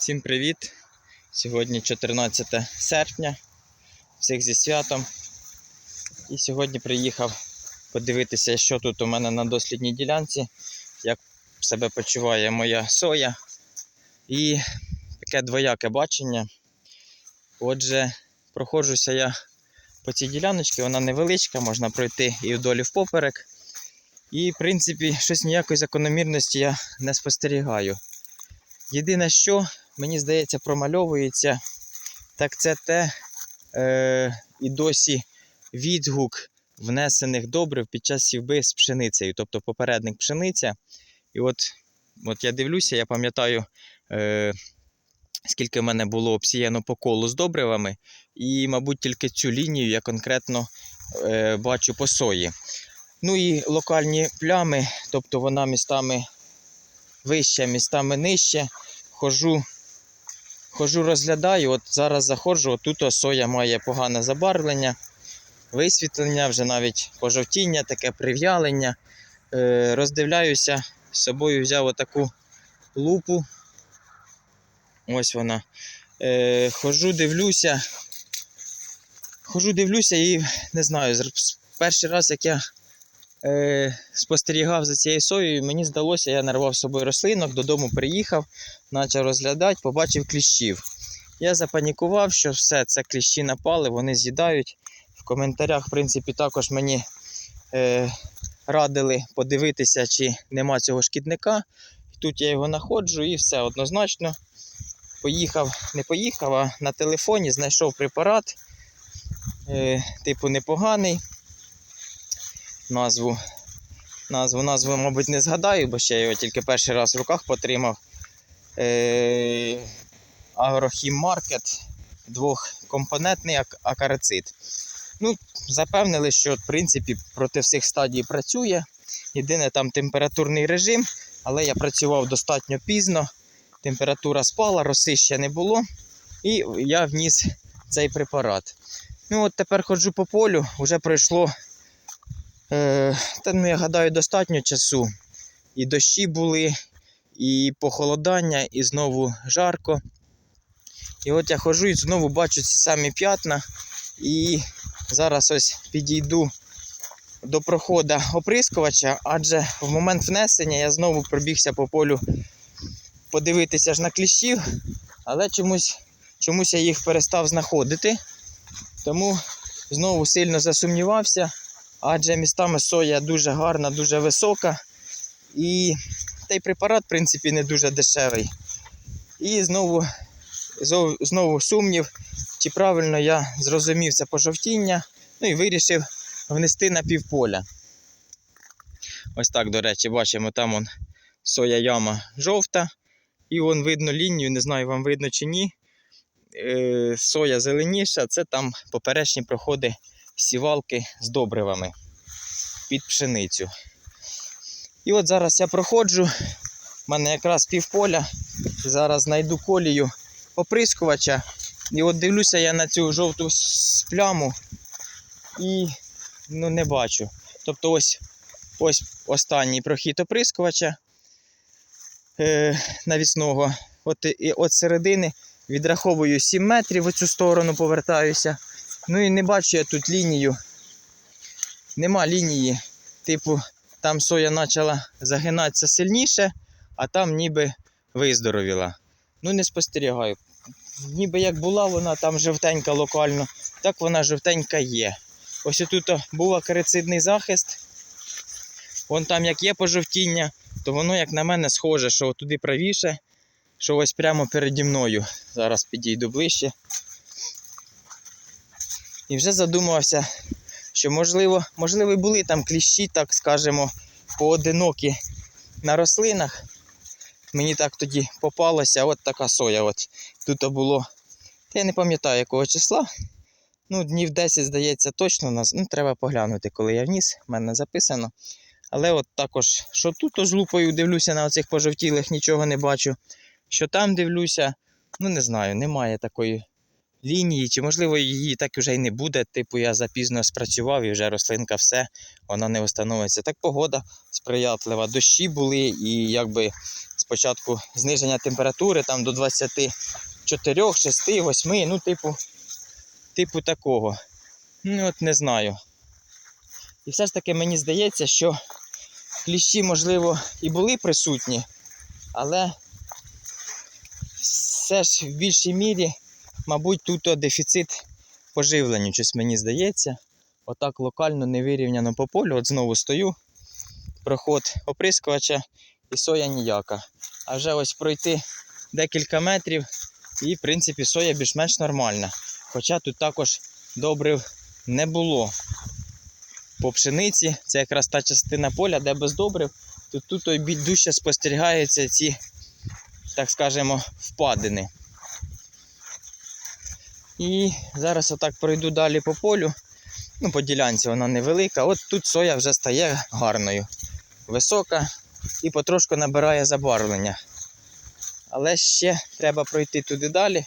Всім привіт! Сьогодні 14 серпня. Всіх зі святом. І сьогодні приїхав подивитися, що тут у мене на дослідній ділянці, як себе почуває моя соя. І таке двояке бачення. Отже, проходжуся я по цій діляночці, вона невеличка, можна пройти і вдолі впоперек. І, в принципі, щось ніякої закономірності я не спостерігаю. Єдине, що мені здається, промальовується, так це те е, і досі відгук внесених добрив під час сівби з пшеницею, тобто попередник пшениця. І от, от я дивлюся, я пам'ятаю, е, скільки в мене було обсіяно по колу з добривами, і, мабуть, тільки цю лінію я конкретно е, бачу по сої. Ну і локальні плями, тобто вона містами вище, містами нижче. Хожу, хожу, розглядаю. От зараз заходжу, отут соя має погане забарвлення, висвітлення, вже навіть пожовтіння, таке прив'ялення. Е, роздивляюся, з собою взяв отаку лупу. Ось вона. Е, хожу, дивлюся. Хожу, дивлюся і не знаю, перший раз, як я е, спостерігав за цією соєю, мені здалося, я нарвав з собою рослинок, додому приїхав, почав розглядати, побачив кліщів. Я запанікував, що все, це кліщі напали, вони з'їдають. В коментарях, в принципі, також мені е, радили подивитися, чи нема цього шкідника. Тут я його знаходжу і все однозначно. Поїхав, не поїхав, а на телефоні знайшов препарат. Е, типу непоганий назву. Назву, назву, мабуть, не згадаю, бо ще його тільки перший раз в руках потримав. Е, Агрохім Маркет, двохкомпонентний ак- акарицид. Ну, запевнили, що в принципі проти всіх стадій працює. Єдине там температурний режим, але я працював достатньо пізно. Температура спала, роси ще не було. І я вніс цей препарат. Ну от тепер ходжу по полю, вже пройшло Е, та, ну, я гадаю, достатньо часу. І дощі були, і похолодання, і знову жарко. І от я ходжу і знову бачу ці самі п'ятна. І зараз ось підійду до проходу оприскувача, адже в момент внесення я знову пробігся по полю подивитися ж на кліщів, але чомусь, чомусь я їх перестав знаходити. Тому знову сильно засумнівався адже містами соя дуже гарна, дуже висока. І той препарат, в принципі, не дуже дешевий. І знову, знову сумнів, чи правильно я зрозумів це пожовтіння, ну і вирішив внести на півполя. Ось так, до речі, бачимо, там он соя яма жовта. І вон видно лінію, не знаю, вам видно чи ні. Е, соя зеленіша, це там поперечні проходи сівалки з добривами під пшеницю. І от зараз я проходжу, в мене якраз півполя. Зараз знайду колію оприскувача. І от дивлюся я на цю жовту пляму і ну, не бачу. Тобто ось, ось останній прохід оприскувача е, навісного. От, і, от середини відраховую 7 метрів в цю сторону повертаюся. Ну і не бачу я тут лінію. Нема лінії. Типу, там соя почала загинатися сильніше, а там ніби виздоровіла. Ну, не спостерігаю. Ніби як була вона там жовтенька локально, так вона жовтенька є. Ось тут був акарицидний захист. Вон там як є пожовтіння, то воно, як на мене, схоже, що туди правіше, що ось прямо переді мною. Зараз підійду ближче. І вже задумався, що можливо, можливо, були там кліщі, так скажемо, поодинокі на рослинах. Мені так тоді попалося, от така соя. От тут було. Я не пам'ятаю якого числа. Ну, днів 10, здається, точно нас. Ну, треба поглянути, коли я вніс, в мене записано. Але от також, що тут з лупою дивлюся на оцих пожовтілих, нічого не бачу. Що там дивлюся, ну не знаю, немає такої лінії, чи можливо її так вже й не буде. Типу я запізно спрацював і вже рослинка все, вона не встановиться. Так погода сприятлива. Дощі були і якби спочатку зниження температури там до 24, 6, 8, ну, типу, типу такого. Ну, от не знаю. І все ж таки мені здається, що кліщі, можливо, і були присутні, але все ж в більшій мірі, мабуть, тут дефіцит поживлення, щось мені здається. Отак локально не вирівняно по полю. От знову стою, проход оприскувача і соя ніяка. А вже ось пройти декілька метрів, і, в принципі, соя більш-менш нормальна. Хоча тут також добрив не було. По пшениці це якраз та частина поля, де без добрив, то тут дужче спостерігаються ці, так скажемо, впадини. І зараз отак пройду далі по полю. Ну, по ділянці вона невелика. От тут соя вже стає гарною, висока і потрошку набирає забарвлення. Але ще треба пройти туди далі.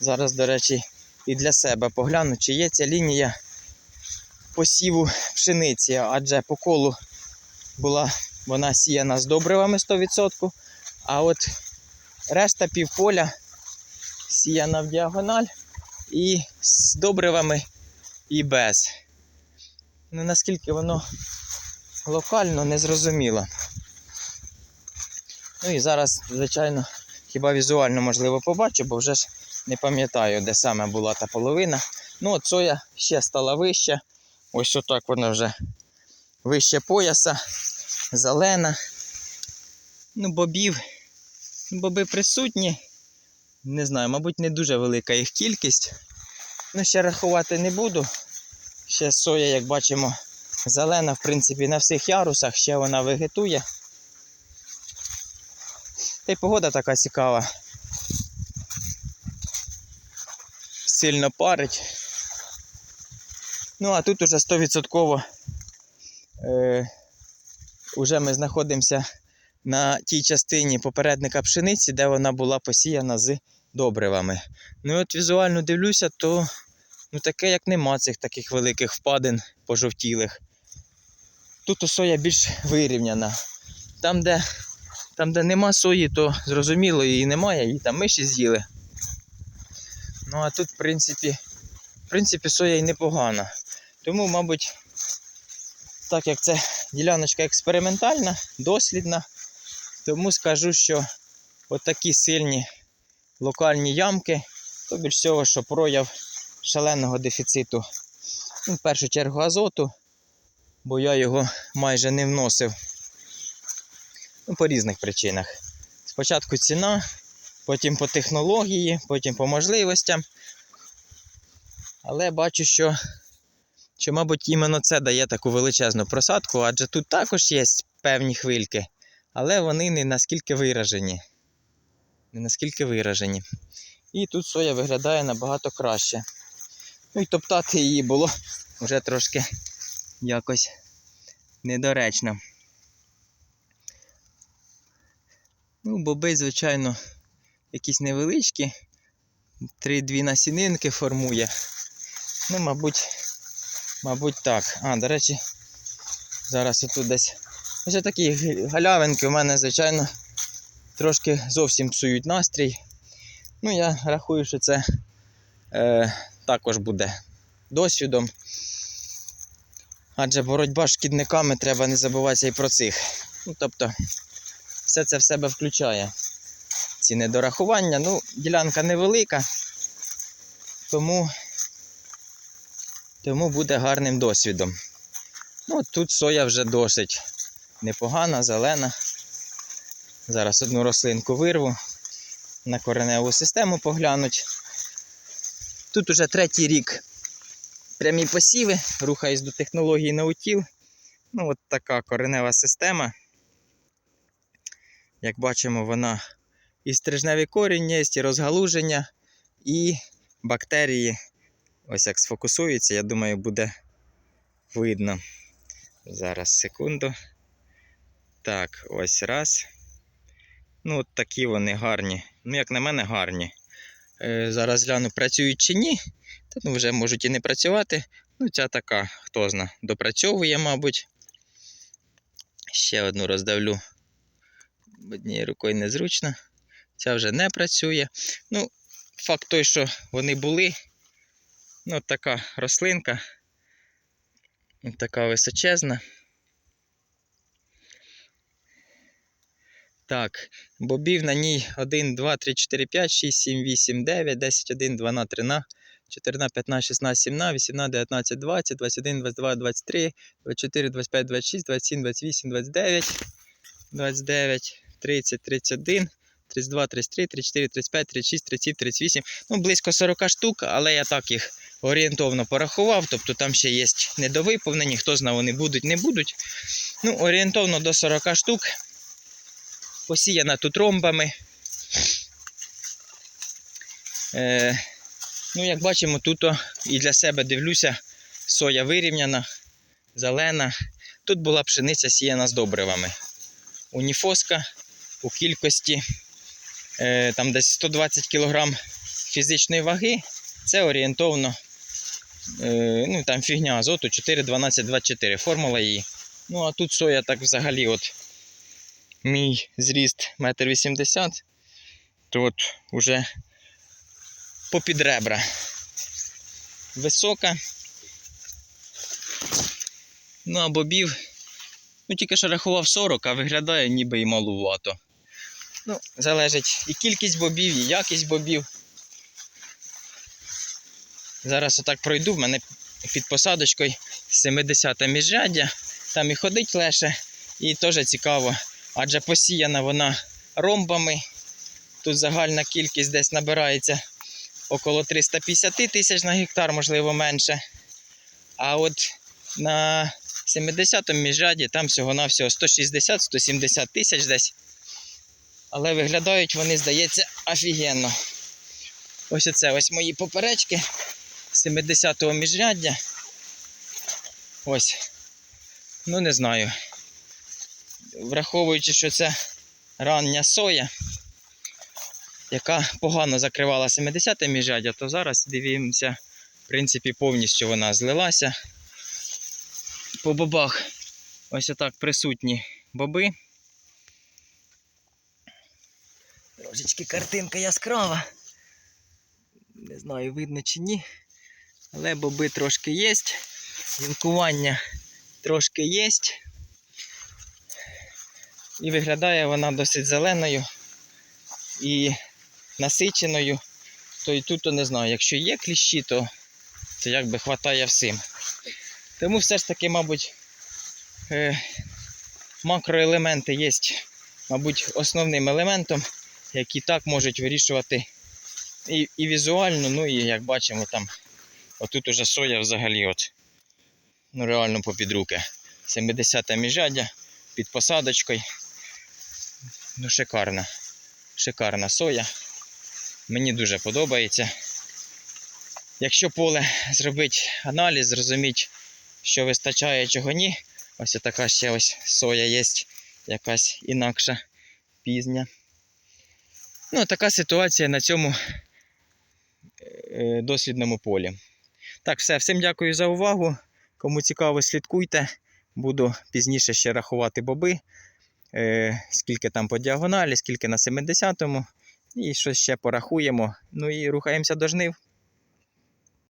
Зараз, до речі, і для себе погляну, чи є ця лінія посіву пшениці, адже по колу була вона сіяна з добривами 100%, а от решта півполя сіяна в діагональ і з добривами і без. Ну наскільки воно локально не зрозуміло. Ну і зараз, звичайно, хіба візуально можливо побачу, бо вже ж не пам'ятаю, де саме була та половина. Ну, от соя ще стала вища. Ось отак вона вже вище пояса, зелена. Ну, бобів. Боби присутні. Не знаю, мабуть, не дуже велика їх кількість. Ну, ще рахувати не буду. Ще соя, як бачимо, зелена, в принципі, на всіх ярусах, ще вона вегетує. Та й погода така цікава. Сильно парить. Ну, а тут уже 100% е, уже ми знаходимося на тій частині попередника пшениці, де вона була посіяна з добривами. Ну і от візуально дивлюся, то ну, таке як нема цих таких великих впадин пожовтілих. Тут соя більш вирівняна. Там, де, там, де нема сої, то зрозуміло її немає, її там миші з'їли. Ну а тут, в принципі, в принципі, соя і непогана. Тому, мабуть, так як це діляночка експериментальна, дослідна, тому скажу, що отакі сильні локальні ямки, то більш всього, що прояв шаленого дефіциту. Ну, в першу чергу азоту, бо я його майже не вносив. Ну, по різних причинах. Спочатку ціна, потім по технології, потім по можливостям. Але бачу, що, що, мабуть, іменно це дає таку величезну просадку, адже тут також є певні хвильки, але вони не наскільки виражені. Не наскільки виражені. І тут соя виглядає набагато краще. Ну і топтати її було вже трошки якось недоречно. Ну, боби, звичайно, якісь невеличкі. Три-дві насінинки формує. Ну, мабуть, мабуть, так. А, до речі, зараз отут десь. Ось такі галявинки у мене, звичайно, трошки зовсім псують настрій. Ну, я рахую, що це е, також буде досвідом. Адже боротьба з шкідниками треба не забуватися і про цих. Ну, тобто, все це в себе включає. Ці недорахування. Ну, ділянка невелика, тому, тому буде гарним досвідом. Ну, тут соя вже досить непогана, зелена. Зараз одну рослинку вирву, на кореневу систему поглянуть. Тут уже третій рік прямі посіви, рухаюсь до технології наутіл. Ну, от така коренева система. Як бачимо, вона і стрижневий корінь є, і розгалуження, і бактерії. Ось як сфокусуються, я думаю, буде видно. Зараз секунду. Так, ось раз. Ну, от такі вони гарні. Ну, як на мене, гарні. Е, зараз гляну, працюють чи ні. Та ну вже можуть і не працювати. Ну, ця така, хто зна, допрацьовує, мабуть. Ще одну роздавлю. Однією рукою незручно. Ця вже не працює. Ну, факт той, що вони були. Ну, така рослинка. Така височезна. Так, бобів на ній 1, 2, 3, 4, 5, 6, 7, 8, 9, 10, 1, 12, 13, 14, 15, 16, 17, 18, 19, 20, 21, 22, 23, 24, 25, 26, 27, 28, 29, 29, 30, 31, 32, 33, 34, 35, 36, 37, 38. Ну, близько 40 штук, але я так їх орієнтовно порахував. Тобто там ще є недовиповнені, хто знає, вони будуть, не будуть. Ну, орієнтовно до 40 штук. Посіяна тут ромбами. Е, ну, як бачимо, тут і для себе дивлюся, соя вирівняна, зелена. Тут була пшениця сіяна з добривами. Уніфоска у кількості е, там десь 120 кг фізичної ваги. Це орієнтовно е, ну, там фігня азоту 4, 12, 24. Формула її. Ну, а тут соя так взагалі от мій зріст 1,80 м, то от уже попід ребра. Висока. Ну, а бобів, ну тільки що рахував 40, а виглядає ніби і малувато. Ну, залежить і кількість бобів, і якість бобів. Зараз отак пройду, в мене під посадочкою 70 міжряддя, там і ходить леше, і теж цікаво, адже посіяна вона ромбами. Тут загальна кількість десь набирається около 350 тисяч на гектар, можливо менше. А от на 70-му міжряді там всього-навсього 160-170 тисяч десь. Але виглядають вони, здається, офігенно. Ось оце ось мої поперечки 70-го міжряддя. Ось. Ну, не знаю. Враховуючи, що це рання соя, яка погано закривала 70-те міжряддя, то зараз дивимося, в принципі, повністю вона злилася. По бобах ось отак присутні боби. Трошечки картинка яскрава. Не знаю, видно чи ні. Але боби трошки є. Гілкування трошки є. І виглядає вона досить зеленою і насиченою. То і тут то не знаю, якщо є кліщі, то це якби хватає всім. Тому все ж таки, мабуть, е, макроелементи є, мабуть, основним елементом, які так можуть вирішувати і, і візуально, ну і як бачимо там, отут уже соя взагалі от, ну реально попід руки. 70-та міжадя під посадочкою. Ну, шикарна. Шикарна соя. Мені дуже подобається. Якщо поле зробити аналіз, зрозуміти, що вистачає, чого ні. Ось така ще ось соя є, якась інакша пізня. Ну, така ситуація на цьому е, дослідному полі. Так, все, всім дякую за увагу. Кому цікаво, слідкуйте. Буду пізніше ще рахувати боби, е, скільки там по діагоналі, скільки на 70-му. І щось ще порахуємо. Ну і рухаємося до жнив.